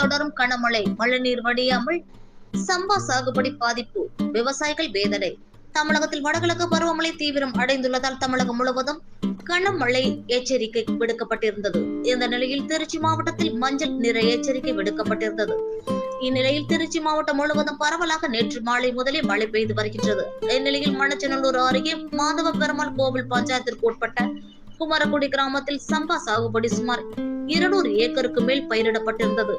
தொடரும் கனமழை மழைநீர் வடியாமல் சம்பா சாகுபடி பாதிப்பு விவசாயிகள் வேதனை. தமிழகத்தில் வடகிழக்கு பருவமழை தீவிரம் அடைந்துள்ளதால் தமிழகம் முழுவதும் கனமழை எச்சரிக்கை விடுக்கப்பட்டிருந்தது. இந்த நிலையில் திருச்சி மாவட்டத்தில் மஞ்சள் நிற எச்சரிக்கை விடுக்கப்பட்டிருந்தது. இந்நிலையில் திருச்சி மாவட்டம் முழுவதும் பரவலாக நேற்று மாலை முதலே மழை பெய்து வருகின்றது. இந்நிலையில் மணச்சநல்லூர் அருகே மாதவ பெருமாள் கோவில் பஞ்சாயத்திற்கு உட்பட்ட குமரகுடி கிராமத்தில் சம்பா சாகுபடி சுமார் இருநூறு ஏக்கருக்கு மேல் பயிரிடப்பட்டிருந்தது.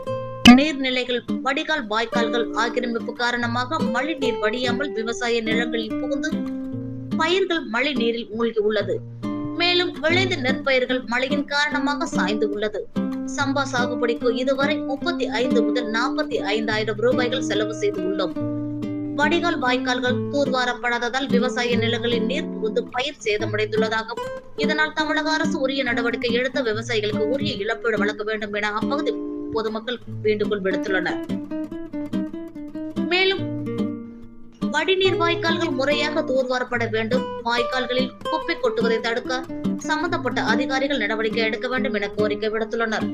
நீர்நிலைகள் வடிகால் வாய்க்கால்கள் ஆக்கிரமிப்பு காரணமாக மழை நீர் வடியாமல் விவசாய நிலங்களில் புகுந்து பயிர்கள் மழை நீரில் மூழ்கி உள்ளது. மேலும் விளைந்த நெற்பயிர்கள் மழையின் காரணமாக சாய்ந்து உள்ளது. சம்பா சாகுபடிக்கு இதுவரை முப்பத்தி ஐந்து முதல் நாற்பத்தி ஐந்தாயிரம் ரூபாய்கள் செலவு செய்து உள்ளோம். வடிகால் வாய்க்கால்கள் தூர்வாரப்படாததால் விவசாய நிலங்களில் நீர் புகுந்து பயிர் சேதமடைந்துள்ளதாகவும் இதனால் தமிழக அரசு உரிய நடவடிக்கை எடுத்த விவசாயிகளுக்கு உரிய இழப்பீடு வழங்க வேண்டும் என அப்பகுதி பொதுமக்கள் வேண்டுகோள் விடுத்துள்ளனர். மேலும் வடிநீர் வாய்க்கால்கள் முறையாக தூர்வாரப்பட வேண்டும். வாய்க்கால்களில் குப்பை கொட்டுவதை தடுக்க சம்பந்தப்பட்ட அதிகாரிகள் நடவடிக்கை எடுக்க வேண்டும் என கோரிக்கை விடுத்துள்ளனர்.